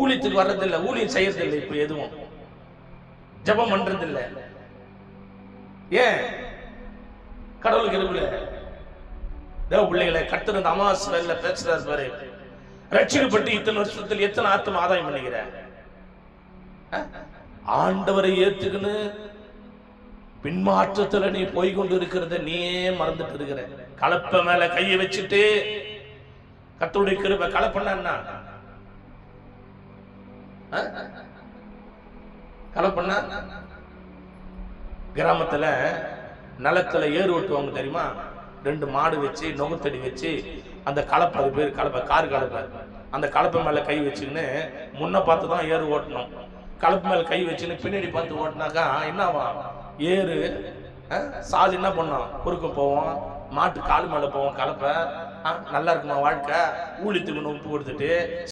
ஊழியத்துக்கு வர்றதில்லை ஊழியம் செய்யறதில்லை இப்ப எதுவும். ஜெபம் பண்றதில்லை. ஏன்? கடவுளுக்கு இருக்குல்ல தேவ பிள்ளைகளை கத்துற அந்த அமாவாசையில் பேசுறாரு பாரு. ரட்சிக்கப்பட்டு இத்தனை வருஷத்தில் எத்தனை ஆத்தம் ஆதாயம் பண்ணுகிற ஆண்டவரை ஏத்துக்குன்னு பின்மாற்றத்துல நீ போய் கொண்டு இருக்கிறத நீயே மறந்துட்டு இருக்கிற. கலப்ப மேல கையை வச்சுட்டு கத்தோடைய கிருப கலப்பண்ணா கலப்பண்ணா கிராமத்துல நிலத்துல ஏறு ஓட்டுவாங்க தெரியுமா? ரெண்டு மாடு வச்சு நுகத்தடி வச்சு அந்த கலப்பை அது பேர் கலப்பை கார் கலப்பை. அந்த கலப்பை மேலே கை வச்சுக்கின்னு முன்ன பார்த்து தான் ஏறு ஓட்டணும். கலப்பு மேலே கை வச்சுன்னு பின்னாடி பார்த்து ஓட்டினாக்கா என்ன ஆகும்? ஏறு அஹ், சாது என்ன பண்ணும்? குறுக்க போவோம். மாட்டு கால் மேலே போவோம் கலப்பை. நல்லா இருக்குமா வாழ்க்கை? ஊழித்துக்கு உப்பு கொடுத்துட்டு